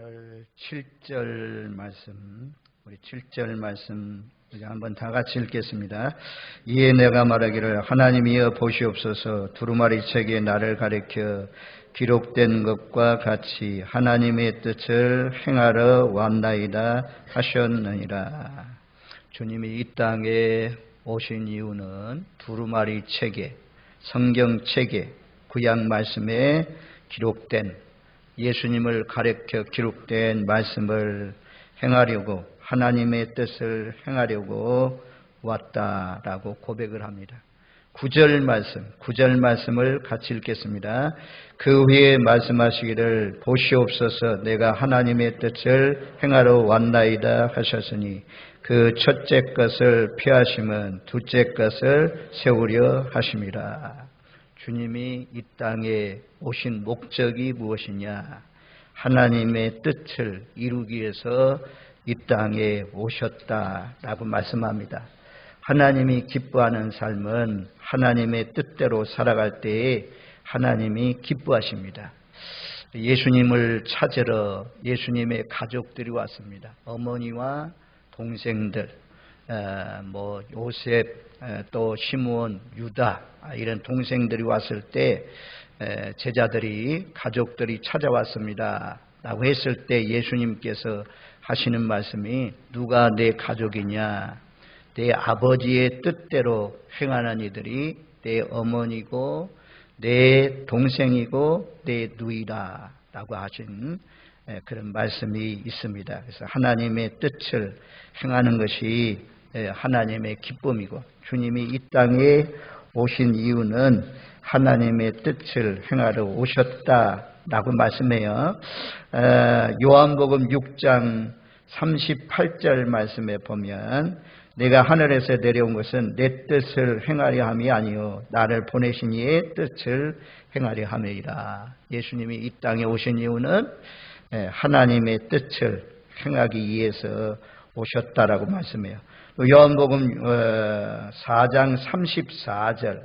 오늘 7절 말씀, 우리 7절 말씀 우리 한번 다 같이 읽겠습니다. 이에 내가 말하기를 하나님이여 보시옵소서 두루마리 책에 나를 가리켜 기록된 것과 같이 하나님의 뜻을 행하러 왔나이다 하셨느니라. 주님이 이 땅에 오신 이유는 두루마리 책에 성경 책에 구약 말씀에 기록된 예수님을 가르쳐 기록된 말씀을 행하려고 하나님의 뜻을 행하려고 왔다라고 고백을 합니다. 구절 말씀, 구절 말씀을 같이 읽겠습니다. 그 후에 말씀하시기를 보시옵소서 내가 하나님의 뜻을 행하러 왔나이다 하셨으니 그 첫째 것을 피하심은 둘째 것을 세우려 하심이라. 주님이 이 땅에 오신 목적이 무엇이냐? 하나님의 뜻을 이루기 위해서 이 땅에 오셨다라고 말씀합니다. 하나님이 기뻐하는 삶은 하나님의 뜻대로 살아갈 때에 하나님이 기뻐하십니다. 예수님을 찾으러 예수님의 가족들이 왔습니다. 어머니와 동생들, 뭐 요셉, 또 시므온, 유다 이런 동생들이 왔을 때 제자들이 가족들이 찾아왔습니다. 라고 했을 때 예수님께서 하시는 말씀이 누가 내 가족이냐 내 아버지의 뜻대로 행하는 이들이 내 어머니고 내 동생이고 내 누이다 라고 하신 그런 말씀이 있습니다. 그래서 하나님의 뜻을 행하는 것이 하나님의 기쁨이고 주님이 이 땅에 오신 이유는 하나님의 뜻을 행하러 오셨다라고 말씀해요. 요한복음 6장 38절 말씀에 보면 내가 하늘에서 내려온 것은 내 뜻을 행하려 함이 아니요 나를 보내신 이의 뜻을 행하려 함이라. 예수님이 이 땅에 오신 이유는 하나님의 뜻을 행하기 위해서 오셨다라고 말씀해요. 요한복음 4장 34절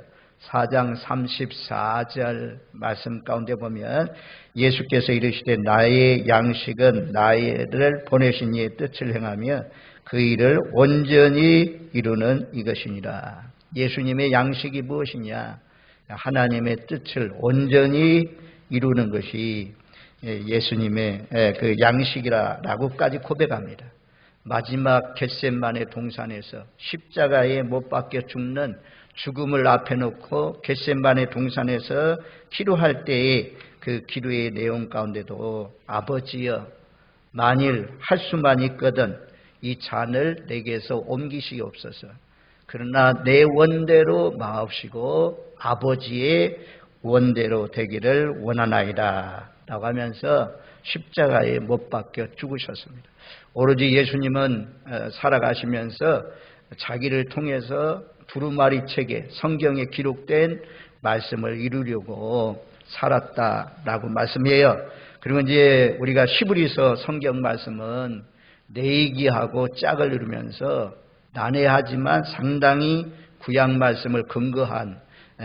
4장 34절 말씀 가운데 보면 예수께서 이르시되 나의 양식은 나를 보내신 이의 뜻을 행하며 그 일을 온전히 이루는 이것이니라. 예수님의 양식이 무엇이냐? 하나님의 뜻을 온전히 이루는 것이 예수님의 그 양식이라고까지 고백합니다. 마지막 겟셋만의 동산에서 십자가에 못 박혀 죽는 죽음을 앞에 놓고 겟셋만의 동산에서 기도할 때의 그 기도의 내용 가운데도 아버지여 만일 할 수만 있거든 이 잔을 내게서 옮기시옵소서. 그러나 내 원대로 마옵시고 아버지의 원대로 되기를 원하나이다. 라고 하면서 십자가에 못 박혀 죽으셨습니다. 오로지 예수님은 살아가시면서 자기를 통해서 두루마리 책에 성경에 기록된 말씀을 이루려고 살았다라고 말씀해요. 그리고 이제 우리가 시브리서 성경 말씀은 내기하고 짝을 이루면서 난해하지만 상당히 구약 말씀을 근거한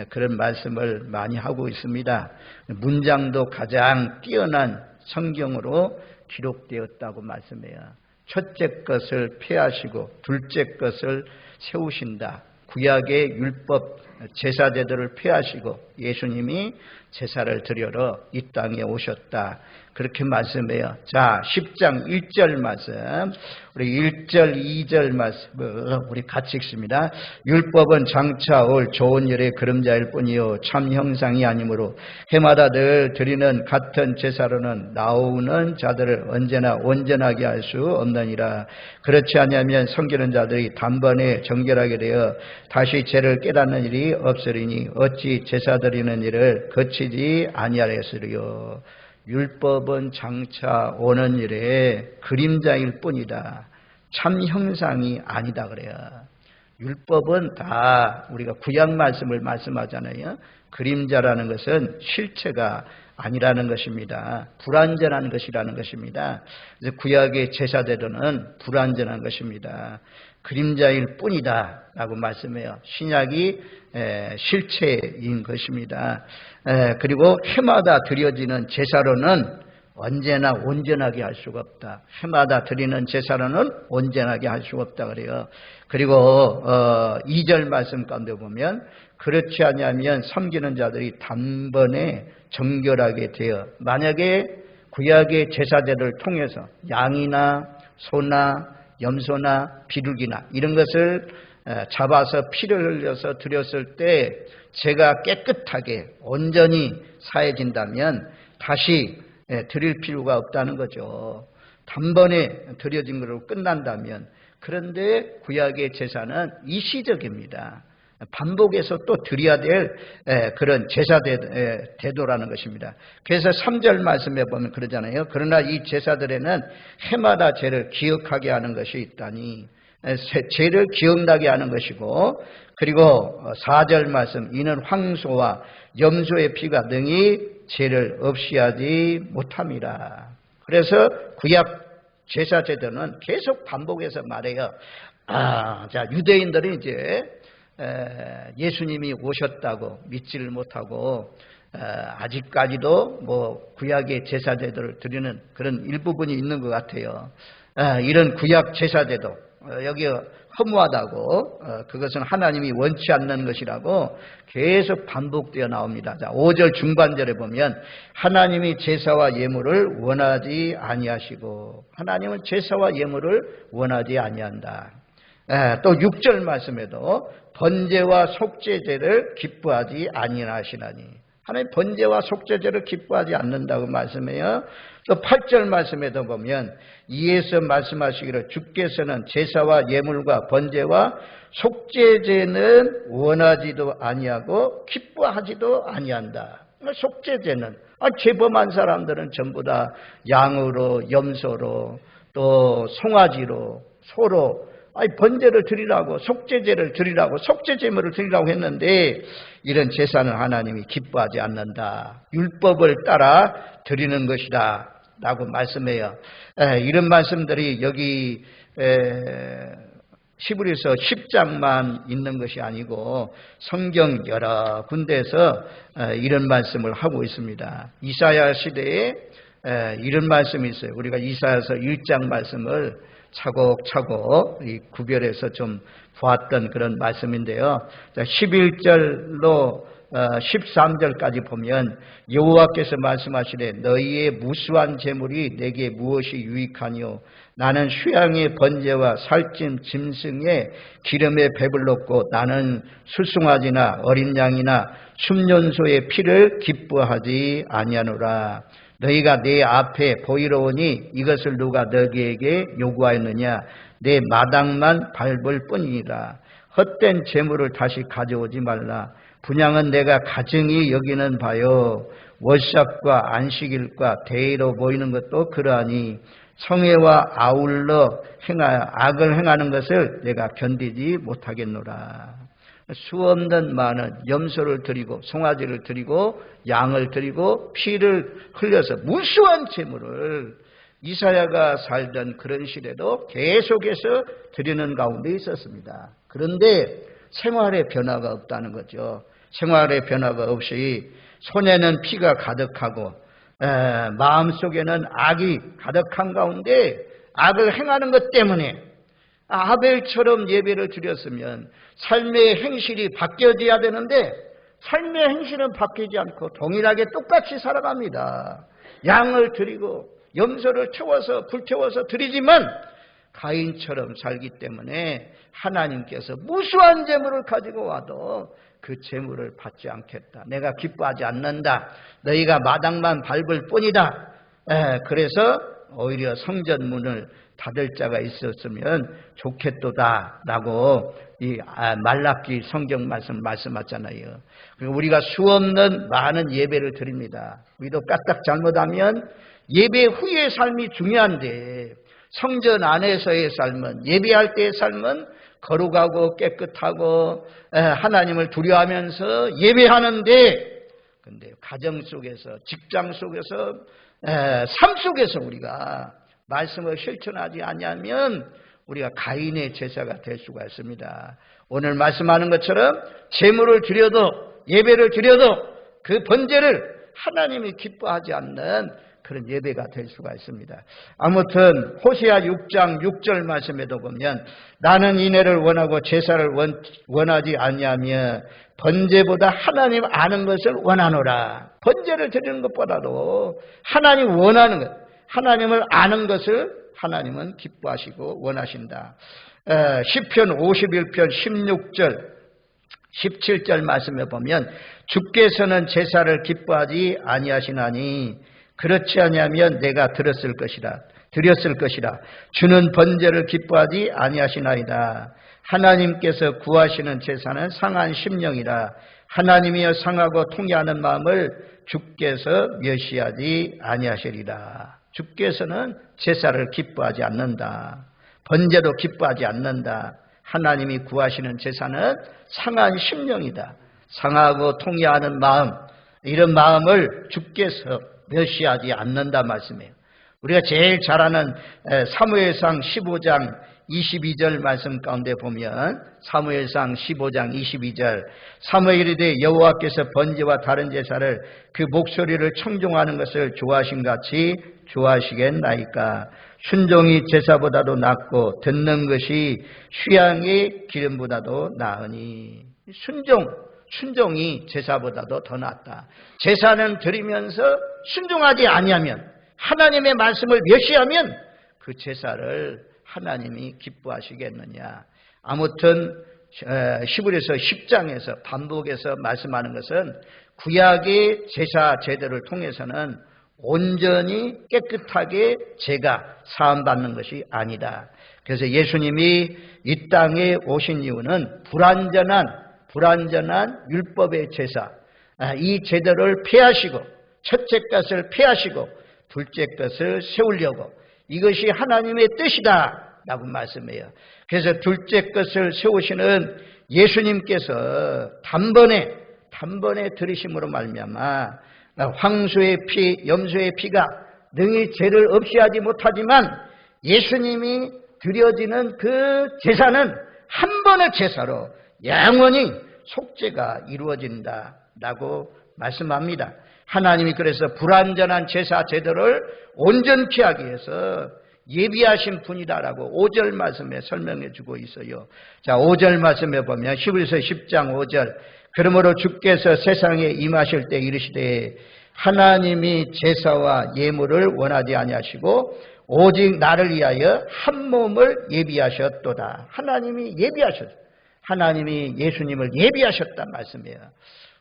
그런 말씀을 많이 하고 있습니다. 문장도 가장 뛰어난 성경으로 기록되었다고 말씀해요. 첫째 것을 폐하시고 둘째 것을 세우신다. 구약의 율법 제사 제도를 폐하시고 예수님이 제사를 드려러 이 땅에 오셨다. 그렇게 말씀해요. 자, 10장 1절 말씀. 우리 1절, 2절 말씀을 우리 같이 읽습니다. 율법은 장차 올 좋은 일의 그림자일 뿐이요. 참 형상이 아니므로 해마다 늘 드리는 같은 제사로는 나오는 자들을 언제나 온전하게 할 수 없느니라. 그렇지 않으면 섬기는 자들이 단번에 정결하게 되어 다시 죄를 깨닫는 일이 없으리니 어찌 제사 드리는 일을 거치지 아니하겠으리요. 율법은 장차 오는 일에 그림자일 뿐이다. 참 형상이 아니다 그래요. 율법은 다 우리가 구약 말씀을 말씀하잖아요. 그림자라는 것은 실체가 아니라는 것입니다. 불완전한 것이라는 것입니다. 구약의 제사대로는 불완전한 것입니다. 그림자일 뿐이다 라고 말씀해요. 신약이 실체인 것입니다. 그리고 해마다 드려지는 제사로는 언제나 온전하게 할 수가 없다. 해마다 드리는 제사로는 온전하게 할 수가 없다 그래요. 그리고 어, 2절 말씀 가운데 보면 그렇지 않으면 섬기는 자들이 단번에 정결하게 되어 만약에 구약의 제사제를 통해서 양이나 소나 염소나 비둘기나 이런 것을 에, 잡아서 피를 흘려서 드렸을 때 제가 깨끗하게 온전히 사해진다면 다시 에, 드릴 필요가 없다는 거죠. 단번에 드려진 것으로 끝난다면 그런데 구약의 제사는 일시적입니다. 반복해서 또 드려야 될 에, 그런 제사 대도라는 것입니다. 그래서 3절 말씀에 보면 그러잖아요. 그러나 이 제사들에는 해마다 죄를 기억하게 하는 것이 있다니 죄를 기억나게 하는 것이고 그리고 4절 말씀 이는 황소와 염소의 피가 능히 죄를 없이 하지 못함이라. 그래서 구약 제사 제도는 계속 반복해서 말해요. 아, 자 유대인들은 이제 에, 예수님이 오셨다고 믿지를 못하고 에, 아직까지도 뭐 구약의 제사 제도를 드리는 그런 일부분이 있는 것 같아요. 에, 이런 구약 제사 제도 어, 여기 허무하다고 어, 그것은 하나님이 원치 않는 것이라고 계속 반복되어 나옵니다. 자, 5절 중반절에 보면 하나님이 제사와 예물을 원하지 아니하시고 하나님은 제사와 예물을 원하지 아니한다. 에, 또 6절 말씀에도 번제와 속죄제를 기뻐하지 아니하시나니 하나님 번제와 속죄제를 기뻐하지 않는다고 말씀해요. 또 8절 말씀에도 보면 이에서 말씀하시기를 주께서는 제사와 예물과 번제와 속죄제는 원하지도 아니하고 기뻐하지도 아니한다. 속죄제는 아, 죄범한 사람들은 전부 다 양으로 염소로 또 송아지로 소로 아니 번제를 드리라고 속죄제를 드리라고 속죄제물을 드리라고 했는데 이런 제사는 하나님이 기뻐하지 않는다. 율법을 따라 드리는 것이다. 라고 말씀해요. 에, 이런 말씀들이 여기 에, 시브리서 10장만 있는 것이 아니고 성경 여러 군데에서 에, 이런 말씀을 하고 있습니다. 이사야 시대에 에, 이런 말씀이 있어요. 우리가 이사야서 1장 말씀을 차곡차곡 이 구별해서 좀 보았던 그런 말씀인데요. 자, 11절로 13절까지 보면 여호와께서 말씀하시되 너희의 무수한 재물이 내게 무엇이 유익하뇨 나는 휴양의 번제와 살찜 짐승의 기름에 배불렀고 나는 수송아지나 어린 양이나 순년소의 피를 기뻐하지 아니하노라 너희가 내 앞에 보이러 오니 이것을 누가 너희에게 요구하였느냐? 내 마당만 밟을 뿐이니라. 헛된 재물을 다시 가져오지 말라. 분양은 내가 가증히 여기는 바요. 월삭과 안식일과 대의로 보이는 것도 그러하니 성애와 아울러 행하, 악을 행하는 것을 내가 견디지 못하겠노라. 수 없는 많은 염소를 드리고 송아지를 드리고 양을 드리고 피를 흘려서 무수한 재물을 이사야가 살던 그런 시대도 계속해서 드리는 가운데 있었습니다. 그런데 생활의 변화가 없다는 거죠. 생활의 변화가 없이 손에는 피가 가득하고 에, 마음속에는 악이 가득한 가운데 악을 행하는 것 때문에 아벨처럼 예배를 드렸으면 삶의 행실이 바뀌어져야 되는데 삶의 행실은 바뀌지 않고 동일하게 똑같이 살아갑니다. 양을 드리고 염소를 태워서 불태워서 드리지만 가인처럼 살기 때문에 하나님께서 무수한 재물을 가지고 와도 그 재물을 받지 않겠다. 내가 기뻐하지 않는다. 너희가 마당만 밟을 뿐이다. 에, 그래서 오히려 성전 문을 닫을 자가 있었으면 좋겠도다라고 이 아, 말라기 성경 말씀 말씀하잖아요. 그리고 우리가 수없는 많은 예배를 드립니다. 우리도 까딱 잘못하면 예배 후의 삶이 중요한데 성전 안에서의 삶은 예배할 때의 삶은 거룩하고 깨끗하고 하나님을 두려워하면서 예배하는데 근데 가정 속에서 직장 속에서 삶 속에서 우리가 말씀을 실천하지 않으면 우리가 가인의 제사가 될 수가 있습니다. 오늘 말씀하는 것처럼 재물을 드려도 예배를 드려도 그 번제를 하나님이 기뻐하지 않는 그런 예배가 될 수가 있습니다. 아무튼 호시아 6장 6절 말씀에도 보면 나는 이내를 원하고 제사를 원, 원하지 아니하며 번제보다 하나님 아는 것을 원하노라. 번제를 드리는 것보다도 하나님 원하는 것, 하나님을 아는 것을 하나님은 기뻐하시고 원하신다. 에, 시편 51편 16절 17절 말씀에 보면 주께서는 제사를 기뻐하지 아니하시나니 그렇지 아니하면 내가 들었을 것이라 드렸을 것이라. 주는 번제를 기뻐하지 아니하시나이다. 하나님께서 구하시는 제사는 상한 심령이라. 하나님이여 상하고 통해하는 마음을 주께서 멸시하지 아니하시리라 주께서는 제사를 기뻐하지 않는다 번제도 기뻐하지 않는다 하나님이 구하시는 제사는 상한 심령이다. 상하고 통해하는 마음, 이런 마음을 주께서 멸시하지 않는다 말씀이에요. 우리가 제일 잘 아는 사무엘상 15장 22절 말씀 가운데 보면 사무엘상 15장 22절 사무엘이 되 여호와께서 번제와 다른 제사를 그 목소리를 청종하는 것을 좋아하신 같이 좋아하시겠나이까 순종이 제사보다도 낫고 듣는 것이 휴양의 기름보다도 나으니 순종 순종이 제사보다도 더 낫다. 제사는 드리면서 순종하지 아니하면 하나님의 말씀을 멸시하면 그 제사를 하나님이 기뻐하시겠느냐. 아무튼 시부에서 10장에서 반복해서 말씀하는 것은 구약의 제사 제도를 통해서는 온전히 깨끗하게 제가 사함받는 것이 아니다. 그래서 예수님이 이 땅에 오신 이유는 불완전한 불완전한 율법의 제사 아, 이 제도를 폐하시고 첫째 것을 폐하시고 둘째 것을 세우려고 이것이 하나님의 뜻이다 라고 말씀해요. 그래서 둘째 것을 세우시는 예수님께서 단번에 단번에 들으심으로 말미암아 황소의 피, 염소의 피가 능히 죄를 없이 하지 못하지만 예수님이 드려지는 그 제사는 한 번의 제사로 영원히 속죄가 이루어진다라고 말씀합니다. 하나님이 그래서 불완전한 제사 제도를 온전케 하기 위해서 예비하신 분이다라고 5절 말씀에 설명해 주고 있어요. 자, 5절 말씀에 보면 히브리서 10장 5절 그러므로 주께서 세상에 임하실 때 이르시되 하나님이 제사와 예물을 원하지 아니하시고 오직 나를 위하여 한 몸을 예비하셨도다. 하나님이 예비하셨. 하나님이 예수님을 예비하셨단 말씀이에요.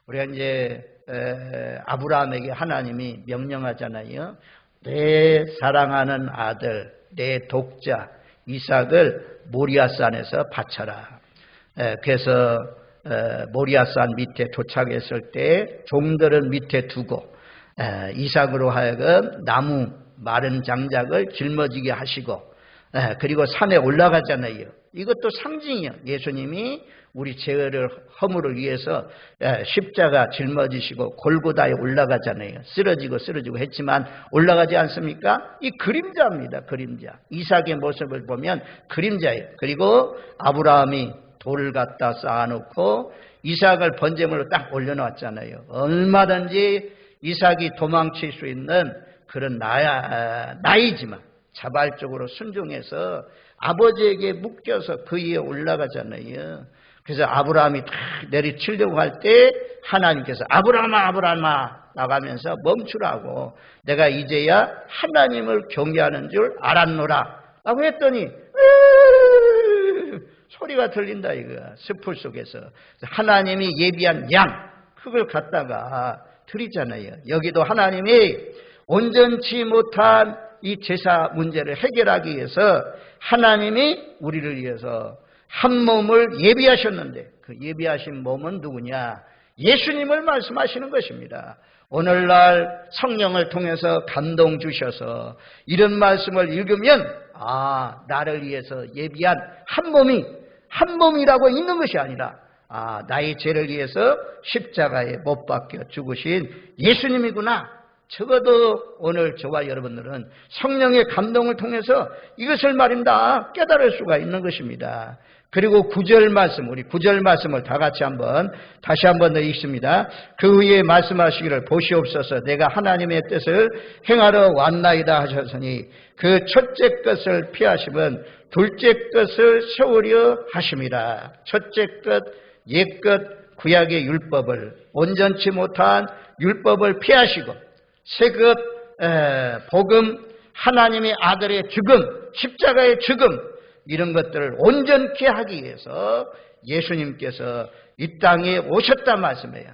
우리가 이제 아브라함에게 하나님이 명령하잖아요. 내 사랑하는 아들, 내 독자 이삭을 모리아산에서 바쳐라. 그래서 모리아산 밑에 도착했을 때 종들은 밑에 두고 이삭으로 하여금 나무 마른 장작을 짊어지게 하시고 그리고 산에 올라가잖아요. 이것도 상징이요. 예수님이 우리 죄를 허물을 위해서 십자가 짊어지시고 골고다에 올라가잖아요. 쓰러지고 쓰러지고 했지만 올라가지 않습니까? 이 그림자입니다. 그림자. 이삭의 모습을 보면 그림자예요. 그리고 아브라함이 돌을 갖다 쌓아놓고 이삭을 번제물로 딱 올려놓았잖아요. 얼마든지 이삭이 도망칠 수 있는 그런 나야, 나이지만 자발적으로 순종해서 아버지에게 묶여서 그 위에 올라가잖아요. 그래서 아브라함이 탁 내리치려고 할 때 하나님께서 아브라함아 아브라함아 나가면서 멈추라고 내가 이제야 하나님을 경외하는 줄 알았노라 라고 했더니 소리가 들린다 이거야 숲풀 속에서 하나님이 예비한 양 그걸 갖다가 드리잖아요 여기도 하나님이 온전치 못한 이 제사 문제를 해결하기 위해서 하나님이 우리를 위해서 한 몸을 예비하셨는데 그 예비하신 몸은 누구냐? 예수님을 말씀하시는 것입니다. 오늘날 성령을 통해서 감동 주셔서 이런 말씀을 읽으면 아 나를 위해서 예비한 한 몸이 한 몸이라고 있는 것이 아니라 아 나의 죄를 위해서 십자가에 못 박혀 죽으신 예수님이구나 적어도 오늘 저와 여러분들은 성령의 감동을 통해서 이것을 말입니다. 깨달을 수가 있는 것입니다. 그리고 구절 말씀, 우리 구절 말씀을 다 같이 한번 다시 한번 더 읽습니다. 그 후에 말씀하시기를 보시옵소서 내가 하나님의 뜻을 행하러 왔나이다 하셨으니 그 첫째 것을 피하시면 둘째 것을 세우려 하심이라. 첫째 것, 옛것, 구약의 율법을 온전치 못한 율법을 피하시고 에, 복음, 하나님의 아들의 죽음, 십자가의 죽음 이런 것들을 온전케 하기 위해서 예수님께서 이 땅에 오셨단 말씀이에요.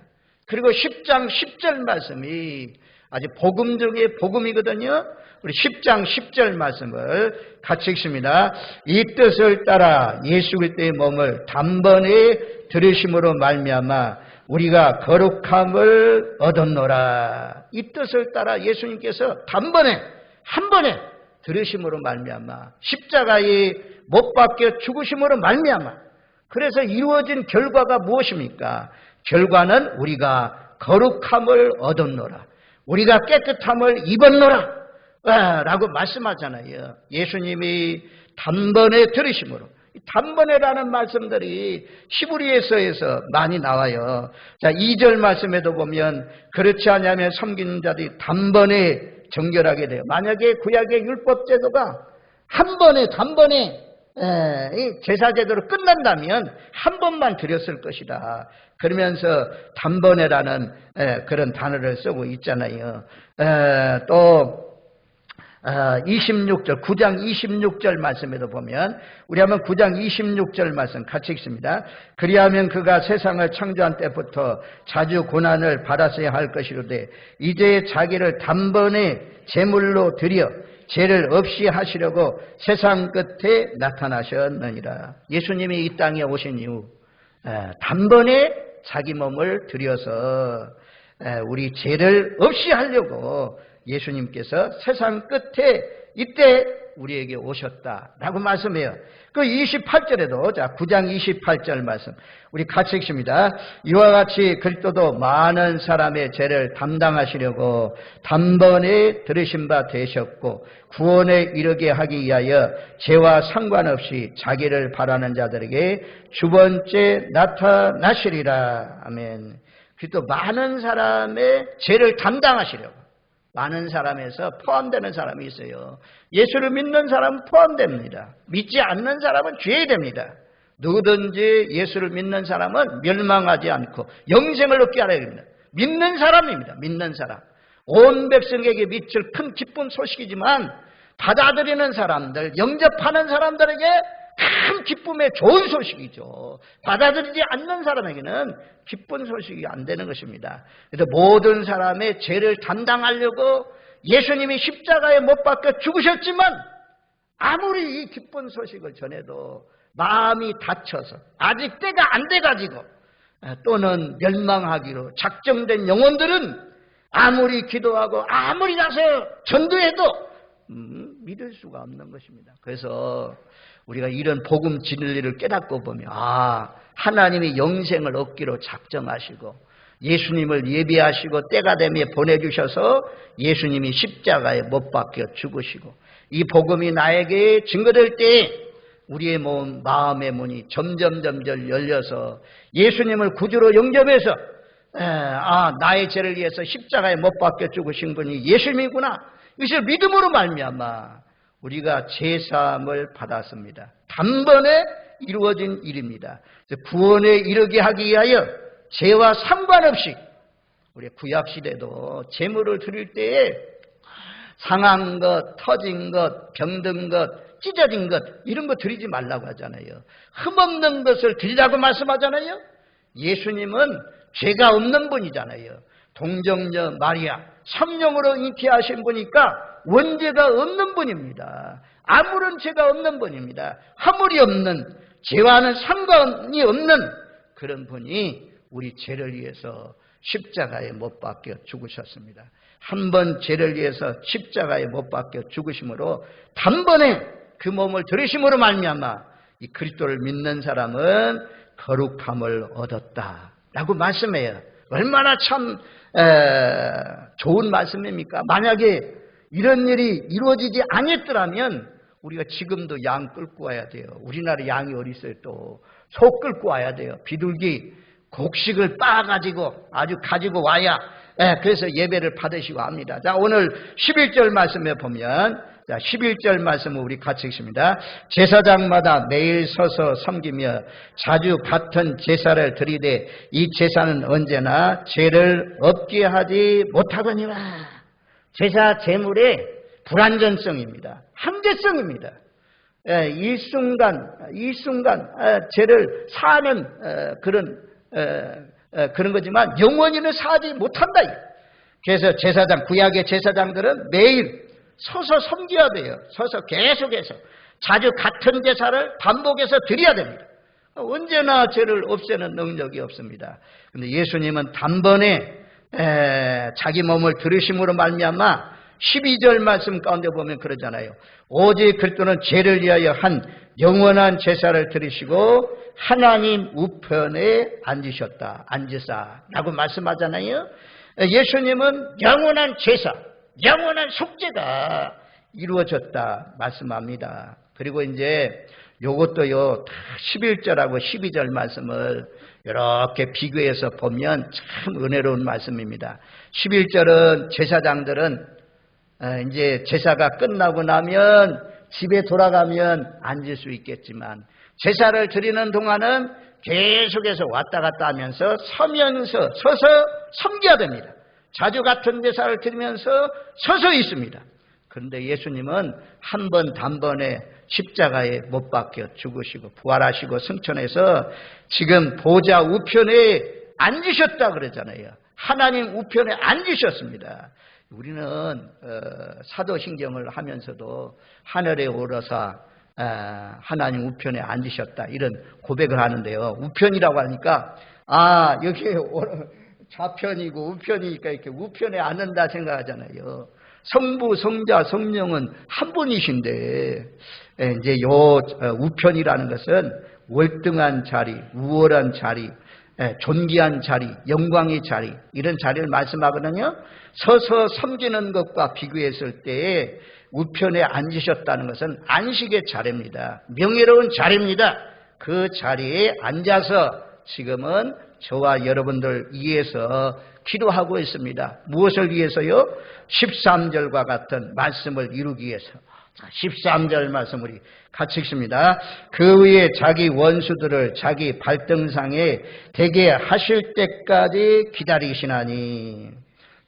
그리고 10장 10절 말씀이 아주 복음 중에 복음이거든요. 우리 10장 10절 말씀을 같이 읽습니다. 이 뜻을 따라 예수 그리스도의 몸을 단번에 들으심으로 말미암아 우리가 거룩함을 얻었노라. 이 뜻을 따라 예수님께서 단번에 한 번에 들으심으로 말미암아 십자가에 못 박혀 죽으심으로 말미암아 그래서 이루어진 결과가 무엇입니까? 결과는 우리가 거룩함을 얻었노라. 우리가 깨끗함을 입었노라. 아, 라고 말씀하잖아요. 예수님이 단번에 들으심으로. 단번에라는 말씀들이 히브리에서에서 많이 나와요. 자, 2절 말씀에도 보면 그렇지 않냐면 섬기는 자들이 단번에 정결하게 돼요. 만약에 구약의 율법 제도가 한 번에 단번에 에, 이 제사 제도로 끝난다면 한 번만 드렸을 것이다. 그러면서 단번에라는 에, 그런 단어를 쓰고 있잖아요. 에, 또 26절, 9장 26절 말씀에도 보면, 우리 한번 9장 26절 말씀 같이 읽습니다. 그리하면 그가 세상을 창조한 때부터 자주 고난을 받았어야 할 것이로되, 이제 자기를 단번에 제물로 드려 죄를 없이 하시려고 세상 끝에 나타나셨느니라. 예수님이 이 땅에 오신 이후, 단번에 자기 몸을 들여서 우리 죄를 없이 하려고 예수님께서 세상 끝에 이때 우리에게 오셨다라고 말씀해요. 그 28절에도 자 9장 28절 말씀 우리 같이 읽습니다. 이와 같이 그리스도도 많은 사람의 죄를 담당하시려고 단번에 들으신 바 되셨고 구원에 이르게 하기 위하여 죄와 상관없이 자기를 바라는 자들에게 주 번째 나타나시리라. 아멘. 그리스도 많은 사람의 죄를 담당하시려고 많은 사람에서 포함되는 사람이 있어요. 예수를 믿는 사람은 포함됩니다. 믿지 않는 사람은 죄 됩니다. 누구든지 예수를 믿는 사람은 멸망하지 않고 영생을 얻게 하려 합니다. 믿는 사람입니다. 믿는 사람. 온 백성에게 미칠 큰 기쁜 소식이지만 받아들이는 사람들, 영접하는 사람들에게 큰 기쁨의 좋은 소식이죠. 받아들이지 않는 사람에게는 기쁜 소식이 안 되는 것입니다. 그래서 모든 사람의 죄를 담당하려고 예수님이 십자가에 못 박혀 죽으셨지만 아무리 이 기쁜 소식을 전해도 마음이 다쳐서 아직 때가 안 돼가지고 또는 멸망하기로 작정된 영혼들은 아무리 기도하고 아무리 나서 전도해도 음, 믿을 수가 없는 것입니다. 그래서 우리가 이런 복음 진리를 깨닫고 보면 아 하나님이 영생을 얻기로 작정하시고 예수님을 예비하시고 때가 되면 보내주셔서 예수님이 십자가에 못 박혀 죽으시고 이 복음이 나에게 증거될 때 우리의 몸, 마음의 문이 점점 점점 열려서 예수님을 구주로 영접해서 에, 아 나의 죄를 위해서 십자가에 못 박혀 죽으신 분이 예수님이구나. 이것을 믿음으로 말미암아 우리가 제사함을 받았습니다. 단번에 이루어진 일입니다. 구원에 이르게 하기 위하여 죄와 상관없이 우리 구약 시대도 재물을 드릴 때에 상한 것, 터진 것, 병든 것, 찢어진 것 이런 거 드리지 말라고 하잖아요. 흠없는 것을 드리라고 말씀하잖아요. 예수님은 죄가 없는 분이잖아요. 동정녀 마리아 성령으로 잉태하신 분이니까 원죄가 없는 분입니다. 아무런 죄가 없는 분입니다. 화물이 없는 죄와는 상관이 없는 그런 분이 우리 죄를 위해서 십자가에 못 박혀 죽으셨습니다. 한 번 죄를 위해서 십자가에 못 박혀 죽으심으로 단번에 그 몸을 들으심으로 말미암아 이 그리스도를 믿는 사람은 거룩함을 얻었다라고 말씀해요. 얼마나 참 에, 좋은 말씀입니까? 만약에 이런 일이 이루어지지 않았더라면 우리가 지금도 양 끌고 와야 돼요. 우리나라 양이 어디 있어요 또. 소 끌고 와야 돼요. 비둘기 곡식을 빻아가지고 아주 가지고 와야 예, 그래서 예배를 받으시고 합니다. 자 오늘 11절 말씀에 보면 자 11절 말씀을 우리 같이 읽습니다. 제사장마다 매일 서서 섬기며 자주 같은 제사를 드리되 이 제사는 언제나 죄를 없게 하지 못하거니와 제사 제물의 불완전성입니다. 한계성입니다. 예, 이 순간, 이 순간 에, 죄를 사는 에, 그런 에, 에, 그런 거지만 영원히는 사지 못한다. 그래서 제사장 구약의 제사장들은 매일 서서 섬겨야 돼요. 서서 계속해서 자주 같은 제사를 반복해서 드려야 됩니다. 언제나 죄를 없애는 능력이 없습니다. 근데 예수님은 단번에 에, 자기 몸을 들으심으로 말미암아 12절 말씀 가운데 보면 그러잖아요. 오직 그리스도는 죄를 위하여 한 영원한 제사를 드리시고 하나님 우편에 앉으셨다. 앉으사라고 말씀하잖아요. 예수님은 영원한 제사, 영원한 속죄가 이루어졌다 말씀합니다. 그리고 이제 요것도요, 다 11절하고 12절 말씀을 이렇게 비교해서 보면 참 은혜로운 말씀입니다. 11절은 제사장들은 어, 이제 제사가 끝나고 나면 집에 돌아가면 앉을 수 있겠지만 제사를 드리는 동안은 계속해서 왔다 갔다 하면서 서면서 서서 섬겨야 됩니다. 자주 같은 제사를 드리면서 서서 있습니다. 그런데 예수님은 한 번 단번에 십자가에 못 박혀 죽으시고 부활하시고 승천해서 지금 보좌 우편에 앉으셨다 그러잖아요. 하나님 우편에 앉으셨습니다. 우리는 어, 사도신경을 하면서도 하늘에 오르사 어, 하나님 우편에 앉으셨다 이런 고백을 하는데요. 우편이라고 하니까 아 여기 좌편이고 우편이니까 이렇게 우편에 앉는다 생각하잖아요. 성부, 성자, 성령은 한 분이신데 이제 요 어, 우편이라는 것은 월등한 자리, 우월한 자리, 존귀한 자리, 영광의 자리 이런 자리를 말씀하거든요. 서서 섬기는 것과 비교했을 때 우편에 앉으셨다는 것은 안식의 자리입니다. 명예로운 자리입니다. 그 자리에 앉아서 지금은 저와 여러분들 위해서 기도하고 있습니다. 무엇을 위해서요? 13절과 같은 말씀을 이루기 위해서. 자, 13절 말씀 우리 같이 읽습니다. 그 위에 자기 원수들을 자기 발등상에 대게 하실 때까지 기다리시나니.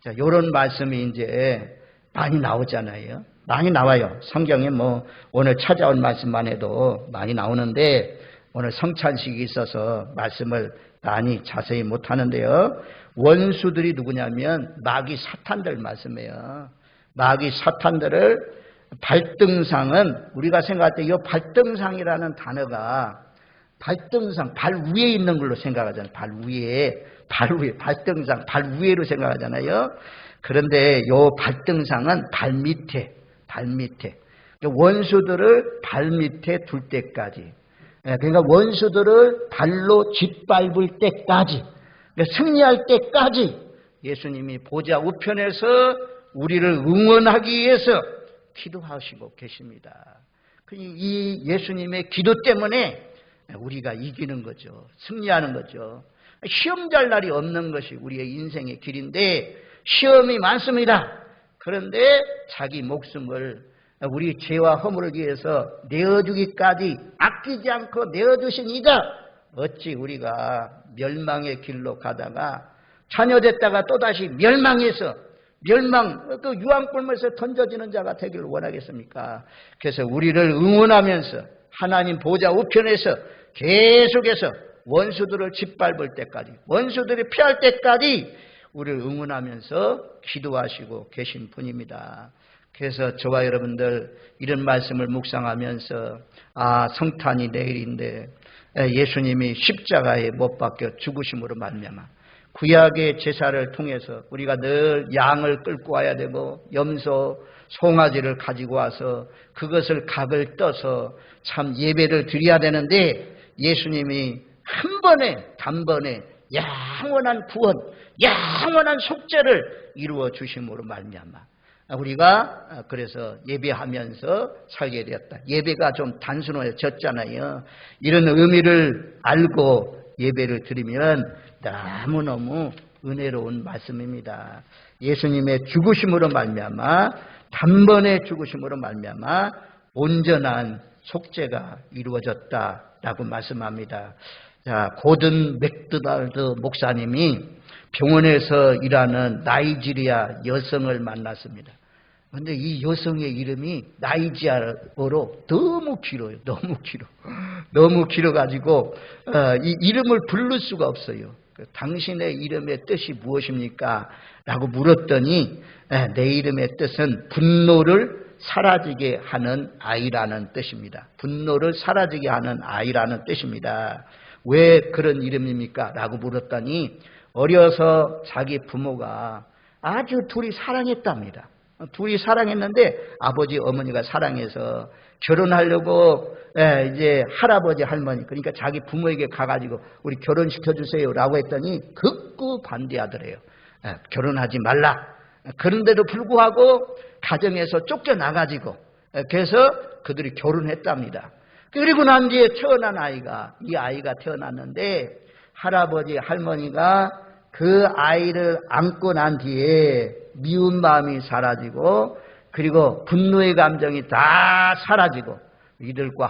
자, 요런 말씀이 이제 많이 나오잖아요. 많이 나와요. 성경에 뭐 오늘 찾아온 말씀만 해도 많이 나오는데 오늘 성찬식이 있어서 말씀을 많이 자세히 못 하는데요. 원수들이 누구냐면 마귀 사탄들 말씀이에요. 마귀 사탄들을 발등상은 우리가 생각할 때 이 발등상이라는 단어가 발등상 발 위에 있는 걸로 생각하잖아요. 발 위에 발 위에 발등상 발 위에로 생각하잖아요. 그런데 이 발등상은 발 밑에 발 밑에 원수들을 발 밑에 둘 때까지 예, 그러니까 원수들을 발로 짓밟을 때까지 그러니까 승리할 때까지 예수님이 보좌 우편에서 우리를 응원하기 위해서 기도하시고 계십니다. 그이 예수님의 기도 때문에 우리가 이기는 거죠. 승리하는 거죠. 시험 잘 날이 없는 것이 우리의 인생의 길인데 시험이 많습니다. 그런데 자기 목숨을 우리 죄와 허물을 위해서 내어주기까지 아끼지 않고 내어주신 이가 어찌 우리가 멸망의 길로 가다가 자녀됐다가 또다시 멸망해서 멸망, 그 유황불에서 던져지는 자가 되기를 원하겠습니까? 그래서 우리를 응원하면서 하나님 보좌 우편에서 계속해서 원수들을 짓밟을 때까지, 원수들이 피할 때까지 우리를 응원하면서 기도하시고 계신 분입니다. 그래서 저와 여러분들 이런 말씀을 묵상하면서 아 성탄이 내일인데 예수님이 십자가에 못 박혀 죽으심으로 말미암아 구약의 제사를 통해서 우리가 늘 양을 끌고 와야 되고 염소, 송아지를 가지고 와서 그것을 각을 떠서 참 예배를 드려야 되는데 예수님이 한 번에 단번에 영원한 구원, 영원한 속죄를 이루어 주심으로 말미암아 우리가 그래서 예배하면서 살게 되었다. 예배가 좀 단순해졌잖아요. 이런 의미를 알고 예배를 드리면 너무너무 은혜로운 말씀입니다. 예수님의 죽으심으로 말미암아 단번에 죽으심으로 말미암아 온전한 속죄가 이루어졌다라고 말씀합니다. 자, 고든 맥드날드 목사님이 병원에서 일하는 나이지리아 여성을 만났습니다. 근데 이 여성의 이름이 나이지아어로 너무 길어요. 너무 길어. 너무 길어가지고, 어, 이 이름을 부를 수가 없어요. 그 당신의 이름의 뜻이 무엇입니까? 라고 물었더니, 에, 내 이름의 뜻은 분노를 사라지게 하는 아이라는 뜻입니다. 분노를 사라지게 하는 아이라는 뜻입니다. 왜 그런 이름입니까? 라고 물었더니, 어려서 자기 부모가 아주 둘이 사랑했답니다. 둘이 사랑했는데 아버지 어머니가 사랑해서 결혼하려고 예, 이제 할아버지 할머니 그러니까 자기 부모에게 가가지고 우리 결혼시켜 주세요라고 했더니 극구 반대하더래요. 예, 결혼하지 말라. 그런데도 불구하고 가정에서 쫓겨나가지고 예, 그래서 그들이 결혼했답니다. 그리고 난 뒤에 태어난 아이가 이 아이가 태어났는데 할아버지 할머니가 그 아이를 안고 난 뒤에 미운 마음이 사라지고 그리고 분노의 감정이 다 사라지고 이들과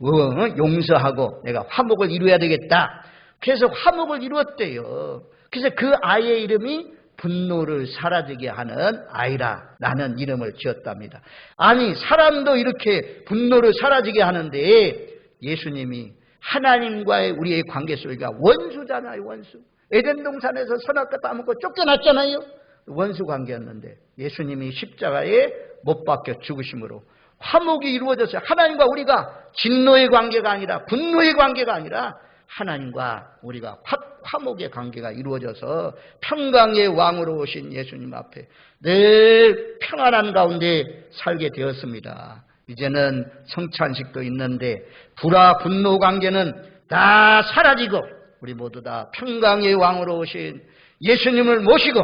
어, 용서하고 내가 화목을 이루어야 되겠다. 그래서 화목을 이루었대요. 그래서 그 아이의 이름이 분노를 사라지게 하는 아이라 라는 이름을 지었답니다. 아니 사람도 이렇게 분노를 사라지게 하는데 예수님이 하나님과의 우리의 관계 속에가 원수잖아요 원수. 에덴 동산에서 선악과 따먹고 쫓겨났잖아요. 원수 관계였는데 예수님이 십자가에 못 박혀 죽으심으로 화목이 이루어졌어요. 하나님과 우리가 진노의 관계가 아니라 분노의 관계가 아니라 하나님과 우리가 화, 목의 관계가 이루어져서 평강의 왕으로 오신 예수님 앞에 늘 평안한 가운데 살게 되었습니다. 이제는 성찬식도 있는데 불화 분노 관계는 다 사라지고 우리 모두 다 평강의 왕으로 오신 예수님을 모시고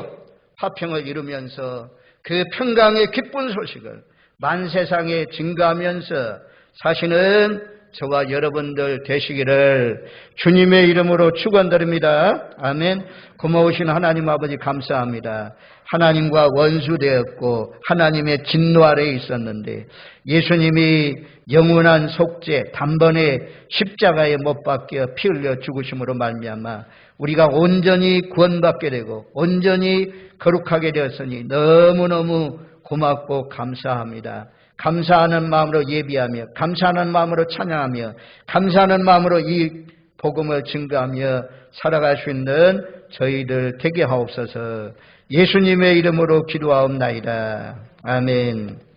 화평을 이루면서 그 평강의 기쁜 소식을 만세상에 증가하면서 사시는 저와 여러분들 되시기를 주님의 이름으로 축원드립니다. 아멘. 고마우신 하나님 아버지 감사합니다. 하나님과 원수되었고 하나님의 진노 아래에 있었는데 예수님이 영원한 속죄 단번에 십자가에 못 박혀 피 흘려 죽으심으로 말미암아 우리가 온전히 구원받게 되고 온전히 거룩하게 되었으니 너무너무 고맙고 감사합니다. 감사하는 마음으로 예비하며 감사하는 마음으로 찬양하며 감사하는 마음으로 이 복음을 증거하며 살아갈 수 있는 저희들 되게 하옵소서 예수님의 이름으로 기도하옵나이다. 아멘.